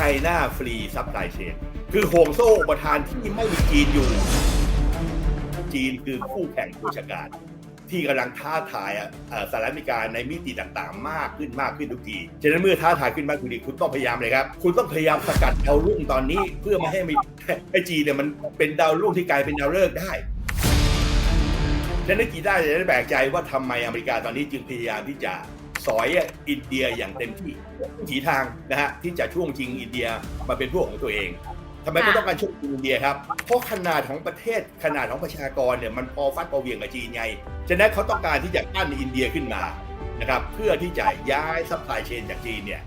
China Free Supply Chain คือห่วงโซ่อุปทานที่ไม่มีจีนอยู่ จีนคือคู่แข่งผู้ชาการ ที่กำลังท้าทายสหรัฐอเมริกาในมิติต่างๆ มากขึ้นมากขึ้นทุกทีฉะนั้นเมื่อท้าทายขึ้นมากขึ้นคุณต้องพยายามเลยครับ คุณต้องพยายามสกัดดาวรุ่งตอนนี้เพื่อไม่ให้ให้จีนเนี่ยมันเป็นดาวรุ่งที่กลายเป็นดาวฤกษ์ได้ฉะนั้นกีได้จะได้แปลกใจว่าทำไมอเมริกาตอนนี้จึงพยายามที่จะ สอยอินเดียอย่างเต็มที่ทุกถีทางนะฮะที่จะช่วงชิงอินเดียมาเป็นพวกของตัวเองทำไมก็ต้องการช่วงชิงอินเดียครับ เพราะขนาดของประเทศขนาดของประชากรเนี่ยมันพอฟัดพอเหวียงกับจีนไงฉะนั้นเขาต้องการที่จะปั้นอินเดียขึ้นมานะครับเพื่อที่จะย้ายซัพพลายเชนจากจีนเนี่ย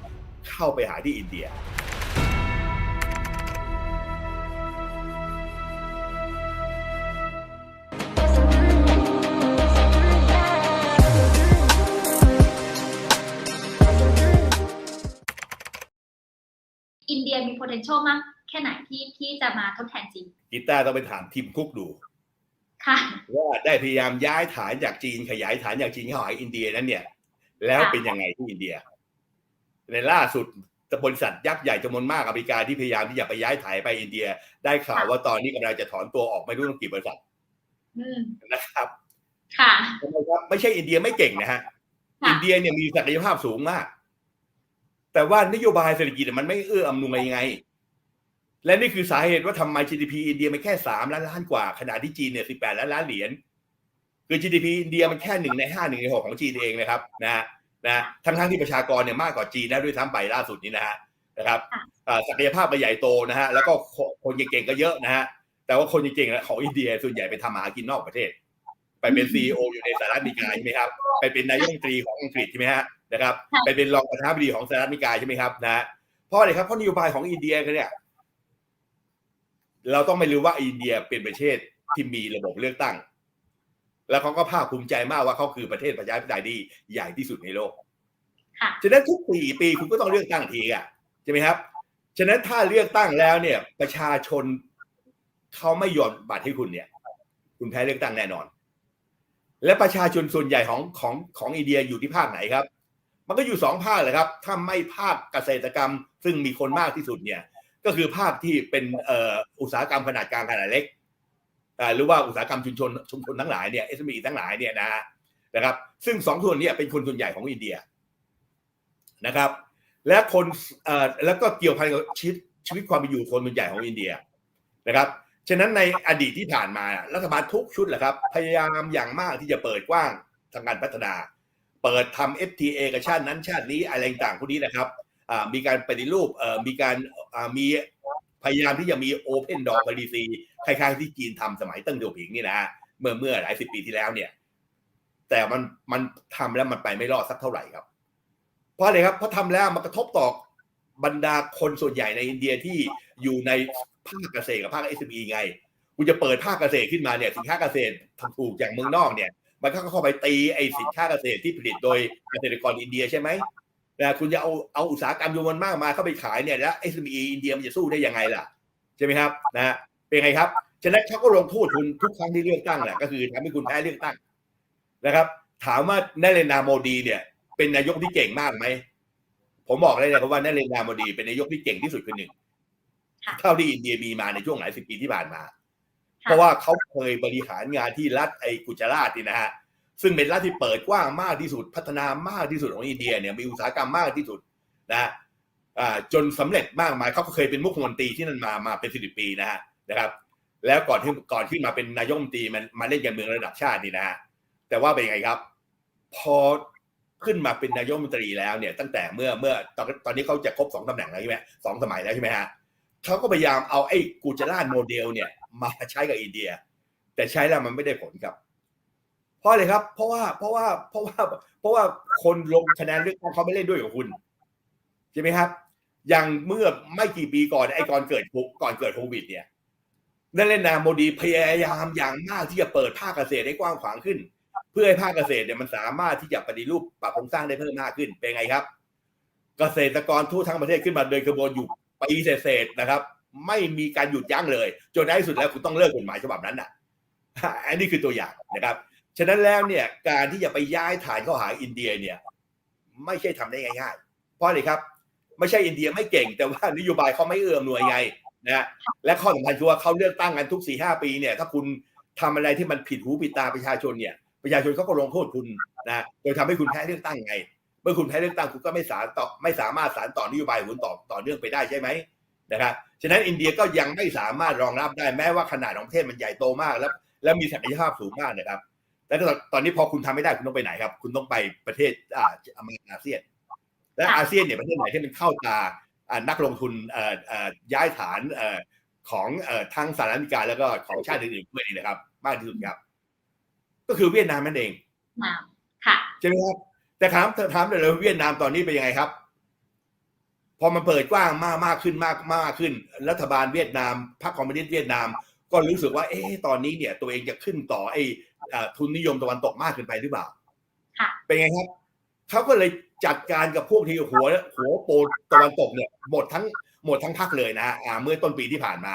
เข้าไปหาที่อินเดีย potential มากแค่ไหนที่ที่จะมาทดแทนจีนกีตาร์ต้องไปถามทีมคุกดูค่ะว่าได้พยายามย้ายฐานจากจีนขยายฐานจากจีนเข้าหาอินเดียนั้นเนี่ย แล้วค่ะเป็นยังไงที่อินเดีย ในล่าสุดบริษัทยักษ์ใหญ่จำนวนมากอเมริกาที่พยายามที่จะไปย้ายฐานไปอินเดีย ได้ข่าวว่าตอนนี้กำลังจะถอนตัวออกไม่รู้ตั้งกี่บริษัทอืมนะครับ ค่ะทำไมครับไม่ใช่อินเดียไม่เก่งนะฮะค่ะอินเดียเนี่ยมีศักยภาพสูงมาก แต่ว่านโยบายเศรษฐกิจมันไม่เอื้ออำนวยไง และนี่คือสาเหตุว่าทำไม GDP อินเดียมันแค่สามล้านล้านกว่า ขณะที่จีนเนี่ยสิบแปดล้านล้านเหรียญคือ GDP อินเดียมันแค่หนึ่งในห้าหนึ่งในหกของจีนเองนะครับนะฮะนะทั้งทั้งๆที่ประชากรเนี่ยมากกว่าจีนแล้วด้วยซ้ำไปล่าสุดนี้นะฮะนะครับค่ะอ่าศักยภาพก็ใหญ่โตนะฮะแล้วก็คนคนเก่งๆก็เยอะนะฮะแต่ว่าคนเก่งๆของอินเดียส่วนใหญ่ไปทำมาหากินนอกประเทศ ไปเป็นซีออยู่ในสหรัฐอเมริกาใช่ไหมครับไปเป็นนายกรัฐมนตรีของอังกฤษใช่ไหมฮะ นะครับค่ะไปเป็นรองประธานาธิบดีของสหรัฐอเมริกาใช่ไหมครับนะฮะเพราะอะไรครับเพราะนโยบายของอินเดียเนี่ยเราต้องไม่รู้ว่าอินเดียเป็นประเทศที่มีระบบเลือกตั้ง แล้วเขาก็ภาคภูมิใจมากว่าเขาคือประเทศประชาธิปไตยที่ใหญ่ที่สุดในโลกค่ะฉะนั้นทุกปีปีคุณก็ต้องเลือกตั้งทีอะใช่ไหมครับ ฉะนั้นถ้าเลือกตั้งแล้วเนี่ย ประชาชนเขาไม่ยอมบัตรให้คุณเนี่ย คุณแพ้เลือกตั้งแน่นอน และประชาชนส่วนใหญ่ของของของอินเดียอยู่ที่ภาคไหนครับ มันก็อยู่สองภาคเลยครับ ถ้าไม่ภาคเกษตรกรรม ซึ่งมีคนมากที่สุดเนี่ย ก็คือภาคที่เป็นอ,อ,อุตสาหกรรมขนาดกลางขนาดเล็กหรือว่าอุตสาหกรรมชุมชนชุมชนทั้งหลายเนี่ยเอสมีทั้งหลายเนี่ยนะนะครับ ซึ่งสองส่วนเนี้เป็นคนส่วนใหญ่ของอินเดียนะครับ และคนเอ่อแล้วก็เกี่ยวพันกับชีวิตชีวิตความเป็นอยู่คนส่วนใหญ่ของอินเดียนะครับฉะนั้นในอดีตที่ผ่านมารัฐบาลทุกชุดแหละครับ พยายามอย่างมากที่จะเปิดกว้างทางการพัฒนา เปิดทำ FTA กับชาตินั้นชาตินี้อะไรต่างๆพวกนี้นะครับมีการปฏิรูปมีการมีพยายามที่จะมี Open Door Policy คล้ายๆที่จีนทำสมัยติ้งเดียวผิงนี่นะเมื่อเมื่อหลายสิบปีที่แล้วเนี่ย แต่มันมันทำแล้วมันไปไม่รอดสักเท่าไหร่ครับ เพราะอะไรครับเพราะทำแล้วมันกระทบต่อบรรดาคนส่วนใหญ่ในอินเดียที่อยู่ในภาคเกษตรกับภาค SME ไงคุณจะเปิดภาคเกษตรขึ้นมาเนี่ยสินค้าเกษตรถูกจากเมืองนอกเนี่ย มันก็เข้าไปตีไอ้สินค้าเกษตรที่ผลิตโดยเกษตรกรอินเดียใช่ไหมแต่คุณจะเอาเอาอุตสาหกรรมจำนวนมากมาเข้าไปขายเนี่ยแล้ว SME อินเดียมันจะสู้ได้ยังไงล่ะใช่ไหมครับนะฮะเป็นไงครับฉะนั้นเขาก็ลงโทษคุณทุกครั้งที่เลือกตั้งแหละก็คือทำให้คุณแพ้เลือกตั้งนะครับ ถามว่านาเรนดราโมดีเนี่ย เป็นนายกที่เก่งมากไหมผมบอกเลยนะครับว่านาเรนดราโมดีเป็นนายกที่เก่งที่สุดคนหนึ่งค่ะเท่าที่อินเดียมีมาในช่วงหลายสิบปีที่ผ่านมาค่ะ เพราะว่าเขาเคยบริหารงานที่รัฐไอ้กุจราตนี่นะฮะซึ่งเป็นรัฐที่เปิดกว้างมากที่สุดพัฒนามากที่สุดของอินเดียเนี่ยมีอุตสาหกรรมมากที่สุดนะอ่าจนสำเร็จมากมายเขาก็เคยเป็นมุขมนตรีที่นั่นมามาเป็นสิบปีนะฮะนะครับ แล้วก่อนที่ก่อนที่มาเป็นนายกรมนตรีมันมาเล่นการเมืองระดับชาตินี่นะฮะแต่ว่าเป็นยังไงครับ พอขึ้นมาเป็นนายกรมนตรีแล้วเนี่ย ตั้งแต่เมื่อเมื่อตอนตอนนี้เขาจะครบสองตำแหน่งแล้วใช่ไหมสองสมัยแล้วใช่ไหมฮะเขาก็พยายามเอาไอ้กูจราตโมเดลเนี่ย มาใช้กับอินเดีย แต่ใช้แล้วมันไม่ได้ผลครับ เพราะอะไรครับ เพราะว่าเพราะว่าเพราะว่า เพราะว่าคนลงคะแนนเลือกตั้งเขาไม่เล่นด้วยกับคุณใช่ไหมครับ อย่างเมื่อไม่กี่ปีก่อนไอ้ก่อนเกิดโคก่อนเกิดโควิด เนี่ยนั่นเล่นนาโมดีพยายามอย่างมากที่จะเปิดภาคเกษตรให้กว้างขวางขึ้น เพื่อให้ภาคเกษตรเนี่ยมันสามารถที่จะปฏิรูปปรับโครงสร้างได้เพิ่มมากขึ้นเป็นไงครับ เกษตรกรทั่วทั้งประเทศขึ้นมาเดินขบวนอยู่ปีเศษนะครับ ไม่มีการหยุดยั้งเลย จนในที่สุดแล้วคุณต้องเลิกกฎหมายฉบับนั้นอะอันนี้คือตัวอย่างนะครับ ฉะนั้นแล้วเนี่ยการที่จะไปย้ายฐานเข้าหาอินเดียเนี่ย ไม่ใช่ทำได้ง่ายๆ เพราะอะไรครับ ไม่ใช่อินเดียไม่เก่ง แต่ว่านโยบายเขาไม่เอื้ออำนวยไงนะและข้อสำคัญคือว่าเขาเลือกตั้งกันทุกสี่ห้าปีเนี่ย ถ้าคุณทำอะไรที่มันผิดหูผิดตาประชาชนเนี่ยประชาชนเขาก็ลงโทษคุณนะโดยทำให้คุณแพ้เลือกตั้งไง เมื่อคุณแพ้เลือกตั้งคุณก็ไม่สารต่อไม่สามารถสารต่อนโยบายคุณต่อต่อเนื่องไปได้ใช่ไหม นะครับฉะนั้นอินเดียก็ยังไม่สามารถรองรับได้แม้ว่าขนาดของประเทศมันใหญ่โตมากแล้ว และมีศักยภาพสูงมากนะครับแต่ตอนตอนนี้พอคุณทำไม่ได้คุณต้องไปไหนครับ คุณต้องไปประเทศอ่าอเมริกาอาเซียน และค่ะอาเซียนเนี่ยประเทศไหนที่มันเข้าตาอ่านักลงทุนเอ่อเอ่อย้ายฐานเอ่อของเอ่อทั้งสหรัฐอเมริกาแล้วก็ของชาติอื่นๆด้วยนี่นะครับ มากที่สุดครับ ก็คือเวียดนามนั่นเองน้ำค่ะใช่ไหมครับแต่ถามถามเลยเลยเวียดนามตอนนี้เป็นยังไงครับ พอมันเปิดกว้างมากมากขึ้นมากมากขึ้น รัฐบาลเวียดนามพรรคคอมมิวนิสต์เวียดนาม ก็รู้สึกว่าเอ๊ะตอนนี้เนี่ย ตัวเองจะขึ้นต่อไอ้อ่าทุนนิยมตะวันตกมากเกินไปหรือเปล่าค่ะเป็นไงครับเขาก็เลยจัดการกับพวกที่หัวหัวโปรตะวันตกเนี่ยหมดทั้งหมดทั้งพรรคเลยนะฮะอ่าเมื่อต้นปีที่ผ่านมา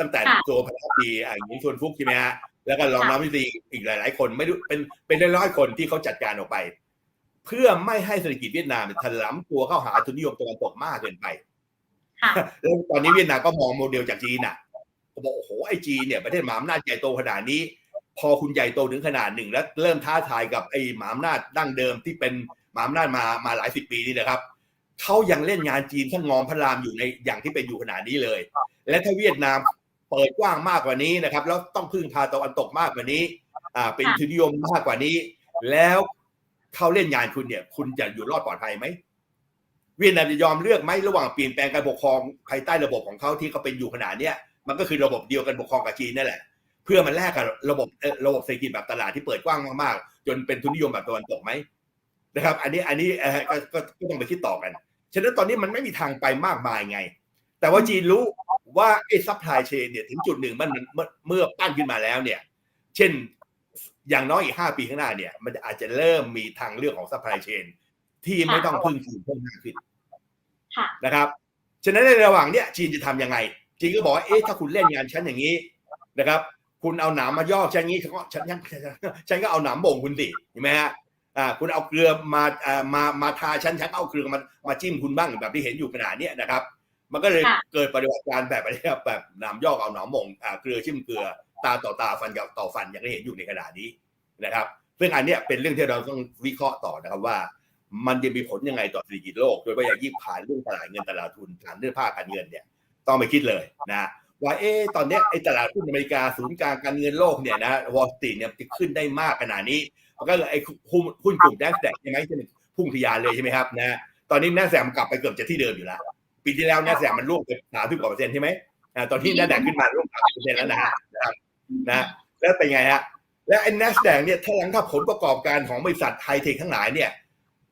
ตั้งแต่ค่ะตัวพรรคดีอ่าอย่างนี้ชวนฟุกใช่ไหมฮะแล้วก็รองนายกรัฐมนตรีอีกหลาย ๆ คนไม่รู้เป็นเป็นร้อยๆคนที่เขาจัดการออกไป เพื่อไม่ให้เศรษฐกิจเวียดนามเนี่ยถลำตัวเข้าหาทุนนิยมตะวันตกมากเกินไปค่ะแล้วตอนนี้เวียดนามก็มองโมเดลจากจีนอะก็บอกโอ้โหไอ้จีนเนี่ยประเทศหมาอำนาจใหญ่โตขนาดนี้ พอคุณใหญ่โตถึงขนาดหนึ่ง แล้วเริ่มท้าทายกับไอ้หมาอำนาจดั้งเดิมที่เป็นหมาอำนาจมามาหลายสิบปีนี่นะครับเขายังเล่นงานจีนข้างงอมพระรามอยู่ในอย่างที่เป็นอยู่ขนาดนี้เลย และถ้าเวียดนามเปิดกว้างมากกว่านี้นะครับ แล้วต้องพึ่งพาตะวันตกมากกว่านี้ อ่า เป็นค่ะทุนนิยมมากกว่านี้ แล้ว เขาเล่นงานคุณเนี่ย คุณจะอยู่รอดปลอดภัยไหมเวียดนามจะยอมเลือกไหมระหว่างเปลี่ยนแปลงการปกครองภายใต้ระบบของเขาที่เขาเป็นอยู่ขนาดเนี้ยมันก็คือระบบเดียวกันปกครองกับจีนนั่นแหละ เพื่อมันแลกกับระบบระบบเศรษฐกิจแบบตลาดที่เปิดกว้างมากๆ จนเป็นทุนนิยมแบบตะวันตกไหมนะครับ อันนี้อันนี้ก็ต้องไปคิดต่อกันฉะนั้นตอนนี้มันไม่มีทางไปมากมายไง แต่ว่าจีนรู้ว่าไอ้ซัพพลายเชนเนี่ยถึงจุดหนึ่งมันเมื่อเมื่อปั้นขึ้นมาแล้วเนี่ย เช่น อย่างน้อยอีกห้าปีข้างหน้าเนี่ย มันอาจจะเริ่มมีทางเลือกของซัพพลายเชนที่ไม่ต้องพึ่งจีนเพิ่มมากขึ้นค่ะนะครับ ฉะนั้นในระหว่างเนี้ยจีนจะทำยังไง จีนก็บอกว่าเอ๊ะถ้าคุณเล่นงานฉันอย่างนี้นะครับ คุณเอาหนามมาย่อฉันงี้ฉันก็ฉันยังฉันก็เอาหนามบ่งคุณสิเห็นไหมฮะอ่าคุณเอาเกลือมาอ่ามามาทาฉันฉันก็เอาเกลือมามาจิ้มคุณบ้างแบบที่เห็นอยู่ขนาดเนี้ยนะครับ มันก็เลยค่ะเกิดปฏิบัติการแบบอะไรครับแบบหนามย่อเอาหนามบ่งอ่าเกลือจิ้มเกลือ ตาต่อตาฟันกับต่อฟันอย่างที่เห็นอยู่ในขณะนี้นะครับซึ่งอันนี้เป็นเรื่องที่เราต้องวิเคราะห์ต่อนะครับว่า มันจะมีผลยังไงต่อเศรษฐกิจโลก โดยเฉพาะอย่างยิ่งผ่านเรื่องตลาดเงินตลาดทุนผ่านเรื่องภาคการเงินเนี่ยต้องไปคิดเลยนะว่าเอ๊ตอนนี้ไอ้ตลาดหุ้นอเมริกาศูนย์กลางการเงินโลกเนี่ยนะวอลสตรีทเนี่ยจะขึ้นได้มากขนาดนี้มันก็เลยไอ้หุ้นหุ้นกลุ่มแดนแดกใช่ไหมที่มันพุ่งทะยานเลยใช่ไหมครับนะตอนนี้แนสแสมกลับไปเกือบจะที่เดิมอยู่แล้วปีที่แล้วแนสแสมมันร่วงไปสามสิบกว่าเปอร์เซ็นต์ใช่ไหมตอนที่แนสแดกขึ้นมาร่วงสามสิบเปอร์เซ็นต์แล้วนะครับ นะแล้วเป็นไงฮะแล้วไอ้แนสแดกเนี่ยถ้าหลังถ้าผลประกอบการของบริษัทไฮเทคทั้งหลายเนี่ย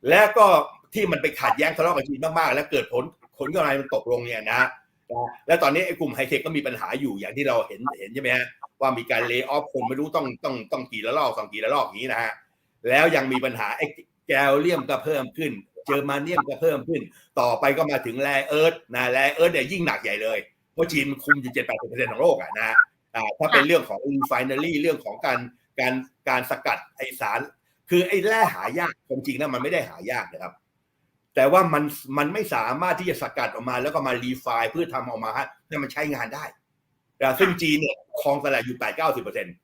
และก็ที่มันไปขัดแย้งทะเลาะกับจีนมากๆ แล้วเกิดผลผลกำไรมันตกลงเนี่ยนะและตอนนี้ไอ้กลุ่มไฮเทคก็มีปัญหาอยู่อย่างที่เราเห็นเห็นใช่ไหมฮะว่ามีการเลิกออฟคนไม่รู้ต้องต้องต้องกี่ละลอกสองกี่ละลอกนี้นะฮะแล้วยังมีปัญหาไอ้แกลเลียมก็เพิ่มขึ้น เจอมาเนียมก็เพิ่มขึ้น ต่อไปก็มาถึงแร่เอิร์ธนะแร่เอิร์ธเนี่ยยิ่งหนักใหญ่เลยเพราะจีนมันคุมอยู่เจ็ดแปดสิบเปอร์เซ็นต์ของโลกอะนะ ถ้าเป็นเรื่องของ refinery เรื่องของการการการสกัดไอสาร คือไอ้แร่หายากความจริงนะมันไม่ได้หายากนะครับ แต่ว่ามันมันไม่สามารถที่จะสกัดออกมาแล้วก็มารีไฟล์เพื่อทำออกมาให้มันใช้งานได้แต่ซึ่งจีนเนี่ยครองตลาดอยู่แปดเก้าสิบเปอร์เซ็นต์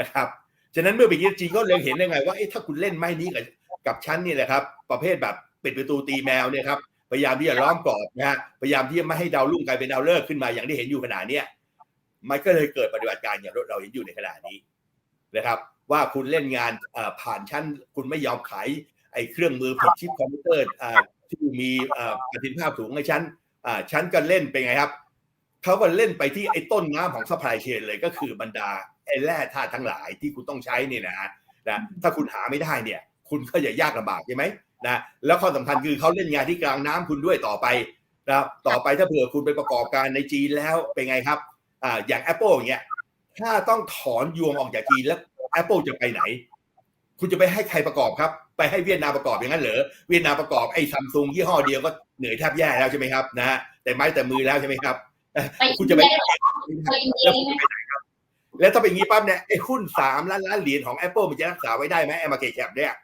นะครับ ฉะนั้นเมื่อไปนอย่างนี้จีนก็เลยเห็นได้ไงว่าเอ๊ะถ้าคุณเล่นไม้นี้กับกับชั้นนี่แหละครับ ประเภทแบบปิดประตูตีแมวเนี่ยครับพยายามที่จะล้อมกรอบนะฮะพยายามที่จะไม่ให้ดาวรุ่งกลายเป็นดาวฤกษ์ขึ้นมาอย่างที่เห็นอยู่ขณะเนี้ย มันก็เลยเกิดปฏิบัติการอย่างเราเห็นอยู่ในขณะนี้นะครับ ว่าคุณเล่นงานผ่านชั้น คุณไม่ยอมขายไอ้เครื่องมือผลิตชิปคอมพิวเตอร์ที่มีประสิทธิภาพสูงให้ชั้นชั้นก็เล่นเป็นไงครับเขาก็เล่นไปที่ไอ้ต้นน้ำของซัพพลายเชนเลยก็คือบรรดาไอ้แร่ธาตุทั้งหลายที่คุณต้องใช้เนี่ยนะนะถ้าคุณหาไม่ได้เนี่ย คุณก็อย่ายากลำบากใช่ไหมนะแล้วข้อสำคัญคือเขาเล่นงานที่กลางน้ำคุณด้วยต่อไปนะต่อไปถ้าเผื่อคุณไปประกอบการในจีนแล้วเป็นไงครับ อ่าอย่าง Apple อย่างเงี้ยถ้าต้องถอนยวงออกจากจีนแล้ว Apple จะไปไหน คุณจะไปให้ใครประกอบครับ ไปให้เวียดนามประกอบอย่างนั้นเหรอเวียดนามประกอบไอ้ซัมซุงยี่ห้อเดียวก็เหนื่อยแทบแย่แล้วใช่ไหมครับนะฮะแต่ไม้แต่มือแล้วใช่ไหมครับไปคุณอินจะไปเดียไปอินเดียแล้วนี่คุณไหมจะไปไหนครับ แล้วถ้าเป็นอย่างนี้ปั๊บเนี่ยไอ้หุ้นสามล้านล้านเหรียญของ Apple มันจะรักษาไว้ได้ไหมไอ้มาเก็ตแคปเนี่ย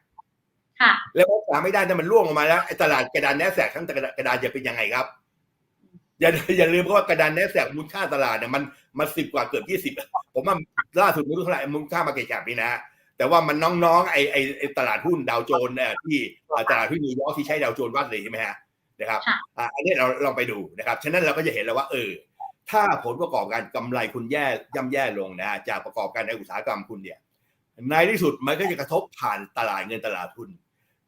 ค่ะแล้วรักษาไม่ได้แต่มันร่วงออกมาแล้วไอ้ตลาดกระดานแนสแสกทั้งกระดานกระดานจะเป็นยังไงครับ อย่าอย่าลืมเพราะว่ากระดานแนสแสกมูลค่าตลาดเนี่ยมันมันสิบกว่าเกือบยี่สิบผมว่าล่าสุดไม่รู้เท่าไหร่มูลค่ามาเก็ตแคปนี่นะ แต่ว่ามันน้องๆไอ้ไอ้ไอ้ตลาดหุ้นดาวโจนส์เนี่ยที่อ่าตลาดหุ้นนิวยอร์กที่ใช้ดาวโจนส์วัดเลยใช่ไหมฮะนะครับค่ะอ่าอันนี้เราลองไปดูนะครับฉะนั้นเราก็จะเห็นแล้วว่าเออถ้าผลประกอบการกำไรคุณแย่ย่ำแย่ลงนะจากประกอบการในอุตสาหกรรมคุณเนี่ยในที่สุดมันก็จะกระทบผ่านตลาดเงินตลาดทุน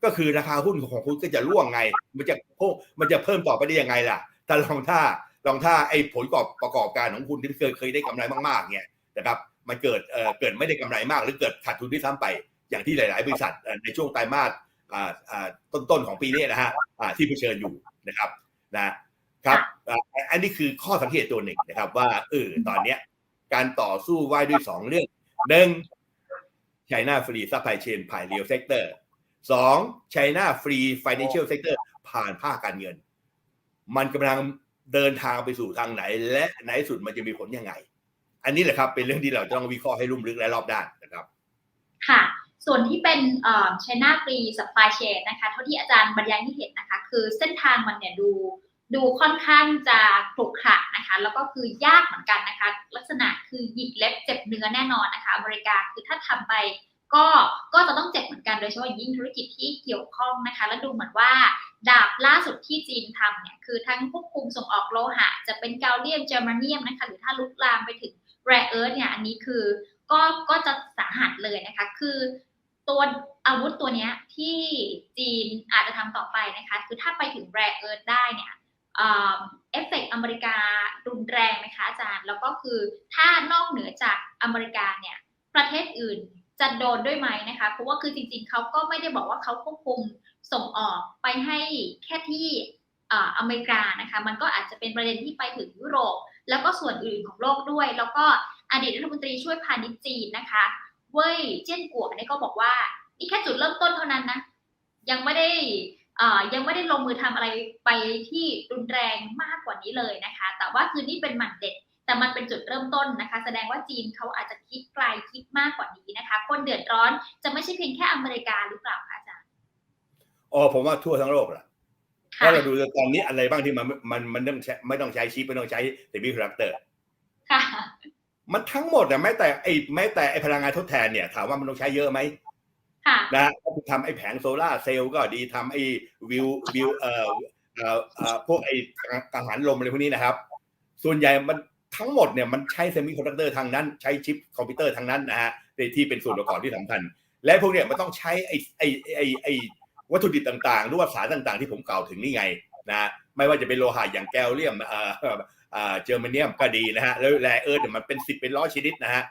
ก็คือราคาหุ้นของคุณก็จะร่วงไง มันจะโอ้มันจะเพิ่มต่อไปได้ยังไงล่ะ ถ้าลองถ้าลองถ้าไอ้ผลประกอบประกอบการของคุณที่เคยเคยได้กำไรมากๆเนี่ยนะครับมันเกิดเอ่อเกิดไม่ได้กำไรมาก หรือเกิดขาดทุนที่ซ้ำไปอย่างที่หลาย ๆ บริษัทในช่วงไตรมาสอ่าอ่าต้นๆของปีนี้นะฮะอ่าที่เผชิญอยู่นะครับนะครับอันนี้คือข้อสังเกตตัวหนึ่งนะครับ ว่าเออตอนเนี้ยการต่อสู้ไหวด้วยสองเรื่องหนึ่ง China Free Supply Chain ผ่าน Real Sector สอง China Free Financial Sector ผ่านภาคการเงิน มันกำลังเดินทางไปสู่ทางไหน และในที่สุดมันจะมีผลยังไง อันนี้แหละครับ เป็นเรื่องที่เราจะต้องวิเคราะห์ให้ลุ่มลึกและรอบด้านนะครับ ค่ะ ส่วนที่เป็นเอ่อ China Free Supply Chain นะคะเท่าที่อาจารย์บรรยายให้เห็นนะคะ คือเส้นทางมันเนี่ยดูดูค่อนข้างจะขรุขระนะคะ แล้วก็คือยากเหมือนกันนะคะ ลักษณะคือหยิกเล็บเจ็บเนื้อแน่นอนนะคะ อเมริกาคือถ้าทำไป ก็ก็จะต้องเจ็บเหมือนกันโดยเฉพาะยิ่งธุรกิจที่เกี่ยวข้องนะคะ และดูเหมือนว่าดาบล่าสุดที่จีนทำเนี่ยคือทั้งควบคุมส่งออกโลหะ จะเป็นกาวเลียมเจอร์มาเนียมนะคะหรือถ้าลุกลามไปถึงแร่เอิร์ธเนี่ยอันนี้คือก็ก็จะสาหัสเลยนะคะ คือตัวอาวุธตัวเนี้ยที่จีนอาจจะทำต่อไปนะคะ คือถ้าไปถึงแร่เอิร์ธได้เนี่ยเอ่อเอฟเฟกต์อเมริการุนแรงไหมคะอาจารย์ แล้วก็คือถ้านอกเหนือจากอเมริกาเนี่ยประเทศอื่น จะโดนด้วยไหมนะคะเพราะว่าคือจริงๆเขาก็ไม่ได้บอกว่าเขาควบคุมส่งออกไปให้แค่ที่อเมริกานะคะมันก็อาจจะเป็นประเด็นที่ไปถึงยุโรป แล้วก็ส่วนอื่นของโลกด้วย แล้วก็อดีตรัฐมนตรีช่วยพาณิชย์จีนนะคะเว่ยเจี้ยนกัวเนี่ยก็บอกว่านี่แค่จุดเริ่มต้นเท่านั้นนะยังไม่ได้ยังไม่ได้ลงมือทำอะไรไปที่รุนแรงมากกว่านี้เลยนะคะ แต่ว่าคือนี่เป็นหมันเด็ด แต่มันเป็นจุดเริ่มต้นนะคะ แสดงว่าจีนเขาอาจจะคิดไกลคิดมากกว่านี้นะคะ คนเดือดร้อนจะไม่ใช่เพียงแค่อเมริกาหรือเปล่าคะอาจารย์อ๋อผมว่าทั่วทั้งโลกแหละค่ะถ้าเราดูตอนนี้อะไรบ้างที่มันมันมันไม่ต้องใช้ไม่ต้องใช้ชิปไม่ต้องใช้เซมิคอนดักเตอร์ค่ะมันทั้งหมดอะแม้แต่ไอ้แม้แต่ไอ้พลังงานทดแทนเนี่ยถามว่ามันต้องใช้เยอะไหมค่ะนะฮะก็ทำไอ้แผงโซลาร์เซลล์ก็ดีทำไอ้วิววิวเอ่อเอ่อเอ่อพวกไอ้กังหันลมอะไรพวกนี้นะครับ ส่วนใหญ่มัน ทั้งหมดเนี่ยมันใช้เซมิคอนดักเตอร์ทางนั้น ใช้ชิปคอมพิวเตอร์ทางนั้นนะฮะในที่เป็นส่วนประกอบที่สำคัญ และพวกเนี่ยมันต้องใช้ไอ้ไอ้ไอ้ไอ้วัตถุดิบต่างๆหรือว่าสารต่างๆ ที่ผมกล่าวถึงนี่ไงนะไม่ว่าจะเป็นโลหะอย่างแกลเลียมเอ่อเอ่อเจอร์มาเนียมก็ดีนะฮะแล้วแร่เอิร์ธมันเป็นสิบเป็นร้อยชนิดนะฮะ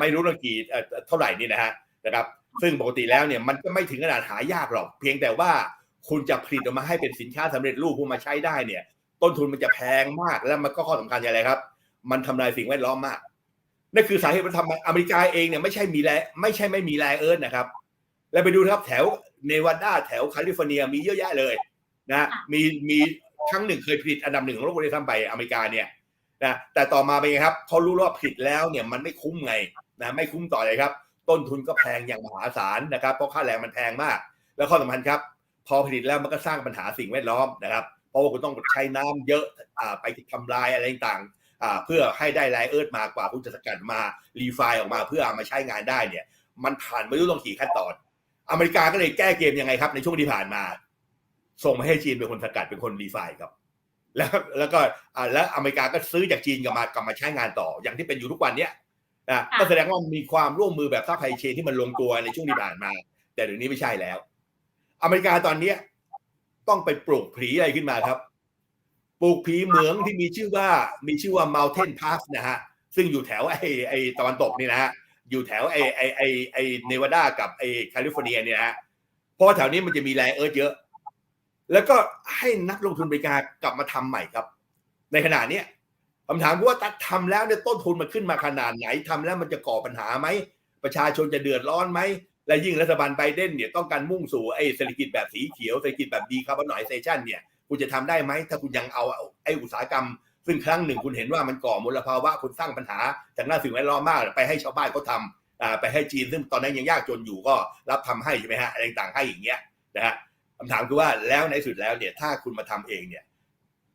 ไม่รู้ละกี่เอ่อเท่าไหร่นี่นะฮะนะครับซึ่งปกติแล้วเนี่ยมันก็ไม่ถึงขนาดหายากหรอก เพียงแต่ว่าคุณจะผลิตออกมาให้เป็นสินค้าสำเร็จรูปผู้มาใช้ได้เนี่ย ต้นทุนมันจะแพงมากแล้วมันก็ข้อสำคัญอย่างไรครับ มันทำลายสิ่งแวดล้อมมากนั่นคือสาเหตุว่าทำไมอเมริกาเองเนี่ยไม่ใช่มีแรไม่ใช่ไม่มีแรเอิร์ธนะครับ แล้วไปดูนะครับแถวเนวาดาแถวแคลิฟอร์เนีย มีเยอะแยะเลยนะมีมีครั้งหนึ่งเคยผลิตอันดับหนึ่งของโลกเลยทำไปอเมริกาเนี่ยนะแต่ต่อมาเป็นไงครับเขารู้ว่าผลิตแล้วเนี่ยมันไม่คุ้มไงนะไม่คุ้มต่อเลยครับ ต้นทุนก็แพงอย่างมหาศาลนะครับเพราะค่าแรงมันแพงมาก แล้วข้อสำคัญครับ พอผลิตแล้วมันก็สร้างปัญหาสิ่งแวดล้อมนะครับ เพราะว่าคุณต้องใช้น้ำเยอะอ่าไปทำลายอะไรต่างๆอ่า เพื่อให้ได้แรเอิร์ธมากกว่าคุณจะสกัดมารีไฟล์ออกมาเพื่อเอามาใช้งานได้เนี่ย มันผ่านไม่รู้ต้องกี่ขั้นตอน อเมริกาก็เลยแก้เกมยังไงครับ ในช่วงที่ผ่านมา ส่งมาให้จีนเป็นคนสกัดเป็นคนรีไฟล์ครับ แล้วแล้วก็อ่าแล้วอเมริกาก็ซื้อจากจีนกลับมากลับมาใช้งานต่อ อย่างที่เป็นอยู่ทุกวันเนี้ยนะก็แสดงว่ามีความร่วมมือแบบซัพพลายเชนที่มันลงตัวในช่วงที่ผ่านมา แต่เดี๋ยวนี้ไม่ใช่แล้ว อเมริกาตอนเนี้ยต้องไปปลูกผีอะไรขึ้นมาครับ ปลูกผีเหมืองที่มีชื่อว่ามีชื่อว่า Mountain Pass นะฮะ ซึ่งอยู่แถวไอ้ไอ้ตะวันตกนี่นะฮะ อยู่แถวไอ้ไอ้ไอ้ไอ้เนวาดากับไอ้แคลิฟอร์เนียเนี่ยนะฮะ เพราะว่าแถวนี้มันจะมีแร่เอิร์ธเยอะ แล้วก็ให้นักลงทุนอเมริกากลับมาทำใหม่ครับ ในขณะเนี้ยคำถามว่าตัดทำแล้วเนี่ยต้นทุนมันขึ้นมาขนาดไหนทำแล้วมันจะก่อปัญหาไหม ประชาชนจะเดือดร้อนไหม และยิ่งรัฐบาลไบเดนเนี่ยต้องการมุ่งสู่ไอ้เศรษฐกิจแบบสีเขียวเศรษฐกิจแบบดีคาร์บอนไนเซชันเนี่ย คุณจะทำได้ไหมถ้าคุณยังเอาไอ้อุตสาหกรรม ซึ่งครั้งหนึ่งคุณเห็นว่ามันก่อมลภาวะคุณสร้างปัญหาจากหน้าสิ่งแวดล้อมมาก ไปให้ชาวบ้านเขาทำอ่าไปให้จีนซึ่งตอนนั้นยังยากจนอยู่ก็รับทำให้ใช่ไหมฮะอะไรต่างๆให้อย่างเงี้ยนะฮะคำถามคือว่าแล้วในสุดแล้วเนี่ยถ้าคุณมาทำเองเนี่ย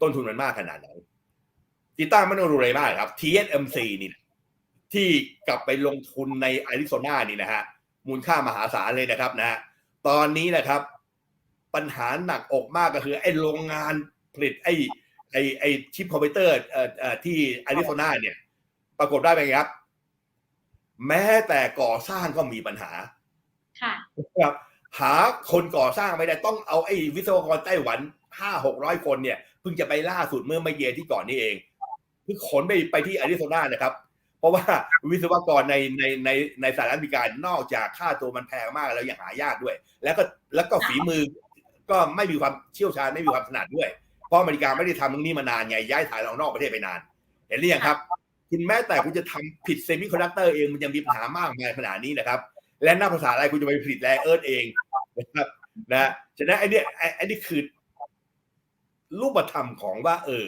ต้นทุนมันมากขนาดไหนติต้าไม่ต้องรู้อะไรมากครับ TSMC นี่นะที่กลับไปลงทุนในอาริโซนานี่นะฮะมูลค่ามหาศาลเลยนะครับนะฮะตอนนี้นะครับ ปัญหาหนักอกมากก็คือ ไอ้โรงงานผลิตไอ้ไอ้ไอ้ชิปคอมพิวเตอร์เอ่อเอ่อที่อาริโซนาเนี่ย ปรากฏได้ไหมครับ แม้แต่ก่อสร้างก็มีปัญหา ค่ะครับหาคนก่อสร้างไม่ได้ต้องเอาไอ้วิศวกรไต้หวันห้าหกร้อยคนเนี่ยเพิ่งจะไปล่าสุดเมื่อไม่เย็นที่ก่อนนี้เองเพิ่งขนไปไปที่อาริโซนานะครับ เพราะว่าวิศวกรในในในในสหรัฐอเมริกานอกจากค่าตัวมันแพงมากแล้วยังหายากด้วย แล้วก็แล้วก็ฝีมือ ก็ไม่มีความเชี่ยวชาญไม่มีความถนัดด้วย เพราะอเมริกาไม่ได้ทำตรงนี้มานานไงย้ายฐานออกนอกประเทศไปนาน เห็นหรือยังครับคุณแม้แต่คุณจะทำผิดเซมิคอนดักเตอร์เองมันยังมีปัญหามากมายขนาดนี้นะครับ และหน้าภาษาอะไรคุณจะไปผลิตแรเอิร์ธเองนะครับนะฉะนั้นไอ้เนี่ยไอ้ไอ้นี่คือรูปธรรมของว่า เออ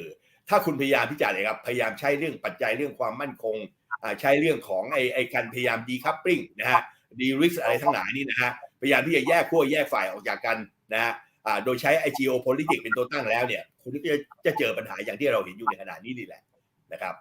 ถ้าคุณพยายามพิจารณาครับ พยายามใช้เรื่องปัจจัยเรื่องความมั่นคงใช้เรื่องของไอ้ไอ้การพยายามดีคัพปริ้งนะฮะดีริสอะไรทั้งหลายนี่นะฮะพยายามที่จะแยกขั้วแยกฝ่ายออกจากกันนะฮะ โดยใช้ไอ geopolitics เป็นตัวตั้งแล้วเนี่ย คุณก็จะจะเจอปัญหาอย่างที่เราเห็นอยู่ในขณะนี้นี่แหละนะครับ